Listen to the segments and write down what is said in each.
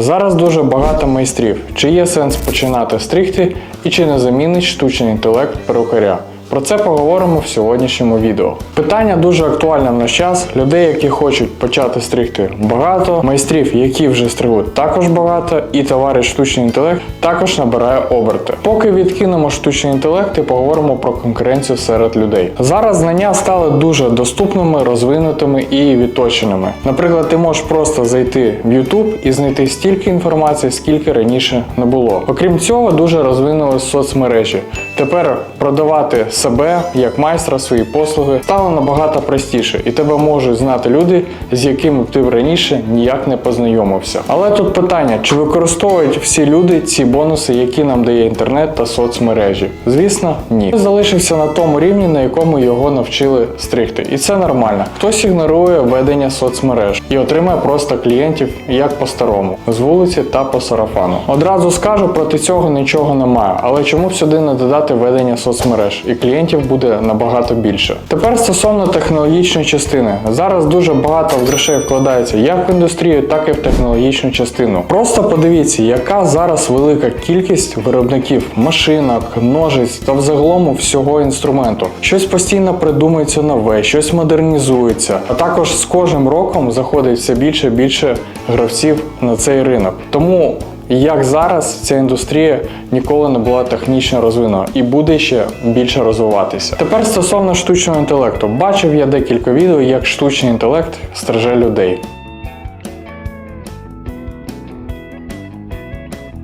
Зараз дуже багато майстрів. Чи є сенс починати стригти і чи не замінить штучний інтелект перукаря? Про це поговоримо в сьогоднішньому відео. Питання дуже актуальне в наш час. Людей, які хочуть почати стригти, багато, майстрів, які вже стригуть, також багато, і товариш штучний інтелект також набирає оберти. Поки відкинемо штучний інтелект і поговоримо про конкуренцію серед людей. Зараз знання стали дуже доступними, розвинутими і відточеними. Наприклад, ти можеш просто зайти в YouTube і знайти стільки інформації, скільки раніше не було. Окрім цього, дуже розвинулись соцмережі. Тепер продавати себе як майстра свої послуги стало набагато простіше, і тебе можуть знати люди, з якими б ти раніше ніяк не познайомився. Але тут питання: чи використовують всі люди ці бонуси, які нам дає інтернет та соцмережі? Звісно, ні. Ти залишився на тому рівні, на якому його навчили стригти, і це нормально. Хтось ігнорує ведення соцмереж і отримає просто клієнтів як по-старому, з вулиці та по сарафану. Одразу скажу, проти цього нічого немає, але чому б сюди не додати ведення соцмереж і клієнтів буде набагато більше. Тепер стосовно технологічної частини. Зараз дуже багато грошей вкладається як в індустрію, так і в технологічну частину. Просто подивіться, яка зараз велика кількість виробників машинок, ножиць та взагалом всього інструменту. Щось постійно придумується нове, щось модернізується. А також з кожним роком заходить все більше і більше гравців на цей ринок. Тому як зараз ця індустрія ніколи не була технічно розвинена і буде ще більше розвиватися. Тепер стосовно штучного інтелекту, бачив я декілька відео, як штучний інтелект стриже людей.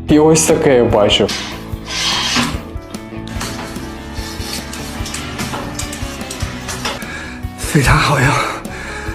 І ось таке я бачив.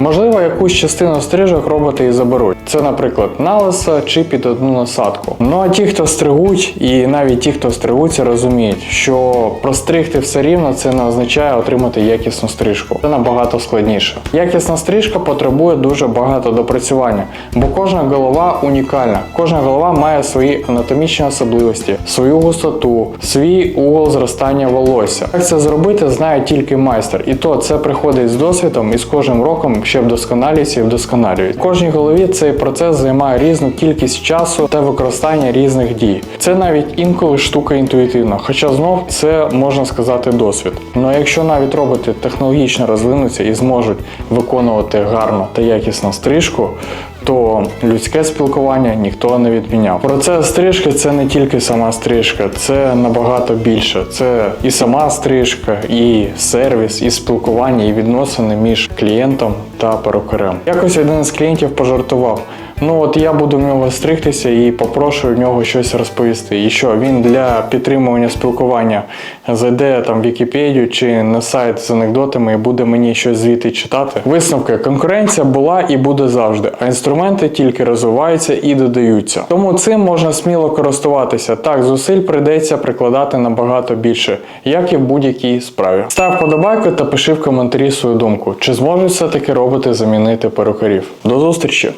Можливо, якусь частину стрижок роботи і заберуть. Це, наприклад, налиса чи під одну насадку. Ну а ті, хто стригуть, і навіть ті, хто стригуться, розуміють, що простригти все рівно це не означає отримати якісну стрижку. Це набагато складніше. Якісна стрижка потребує дуже багато допрацювання, бо кожна голова унікальна. Кожна голова має свої анатомічні особливості, свою густоту, свій угол зростання волосся. Як це зробити, знає тільки майстер, і то це приходить з досвідом і з кожним роком ще вдосконалюється і вдосконалюють. Кожній голові цей процес займає різну кількість часу та використання різних дій. Це навіть інколи штука інтуїтивна, хоча знов це можна сказати досвід. Ну а якщо навіть роботи технологічно розвинуться і зможуть виконувати гарну та якісну стрижку, то людське спілкування ніхто не відміняв. Процес стрижки це не тільки сама стрижка, це набагато більше. Це і сама стрижка, і сервіс, і спілкування, і відносини між клієнтом та перукарем. Якось один з клієнтів пожартував. Ну от я буду в нього стригтися і попрошу в нього щось розповісти. І що він для підтримування спілкування зайде там в Вікіпедію чи на сайт з анекдотами і буде мені щось звідти читати. Висновки конкуренція була і буде завжди, а інструменти тільки розвиваються і додаються. Тому цим можна сміло користуватися. Так, зусиль прийдеться прикладати набагато більше, як і в будь-якій справі. Став подобайку та пиши в коментарі свою думку, чи зможуть все таки роботи замінити перукарів. До зустрічі!